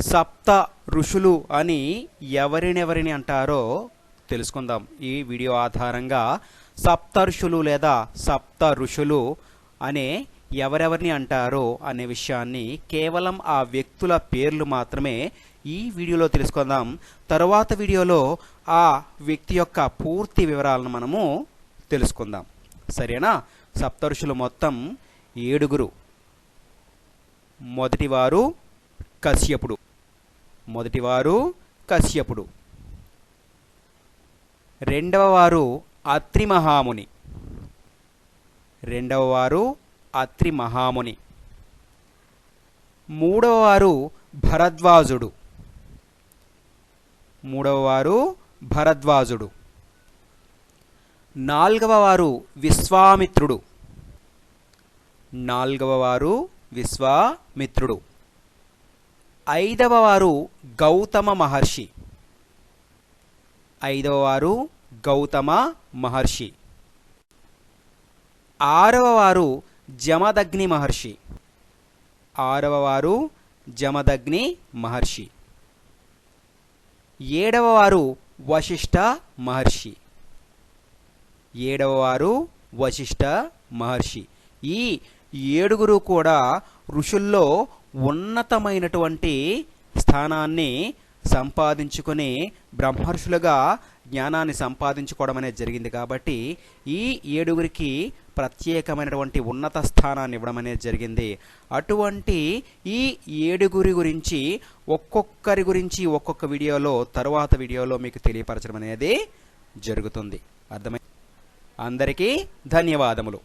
సప్త ఋషులు అని ఎవరినెవరిని అంటారో తెలుసుకుందాం. ఈ వీడియో ఆధారంగా సప్తర్షులు లేదా సప్త ఋషులు అనే ఎవరెవరిని అంటారో అనే విషయాన్ని కేవలం ఆ వ్యక్తుల పేర్లు మాత్రమే ఈ వీడియోలో తెలుసుకుందాం. తరువాత వీడియోలో ఆ వ్యక్తి యొక్క పూర్తి వివరాలను మనము తెలుసుకుందాం. సరేనా? సప్తఋషులు మొత్తం ఏడుగురు. మొదటివారు కశ్యపుడు. మొదటివారు కశ్యపుడు. రెండవవారు అత్రిమహాముని. అత్రి మహాముని మూడవవారు అత్రి మహాముని భరద్వాజుడు. మూడవవారు భరద్వాజుడు. నాల్గవవారు విశ్వామిత్రుడు. నాల్గవవారు విశ్వామిత్రుడు. ఐదవ వారు గౌతమ మహర్షి. ఐదవ వారు గౌతమ మహర్షి. ఆరవ వారు జమదగ్ని మహర్షి. ఆరవ వారు జమదగ్ని మహర్షి. ఏడవ వారు వశిష్ఠ మహర్షి. ఏడవ వారు వశిష్ఠ మహర్షి. ఈ ఏడుగురు కూడా ఋషుల్లో ఉన్నతమైనటువంటి స్థానాన్ని సంపాదించుకొని బ్రహ్మర్షులుగా జ్ఞానాన్ని సంపాదించుకోవడం అనేది జరిగింది కాబట్టి ఈ ఏడుగురికి ప్రత్యేకమైనటువంటి ఉన్నత స్థానాన్ని ఇవ్వడం అనేది జరిగింది. అటువంటి ఈ ఏడుగురి గురించి ఒక్కొక్కరి గురించి ఒక్కొక్క వీడియోలో తరువాత వీడియోలో మీకు తెలియపరచడం అనేది జరుగుతుంది. అర్థమై అందరికీ ధన్యవాదములు.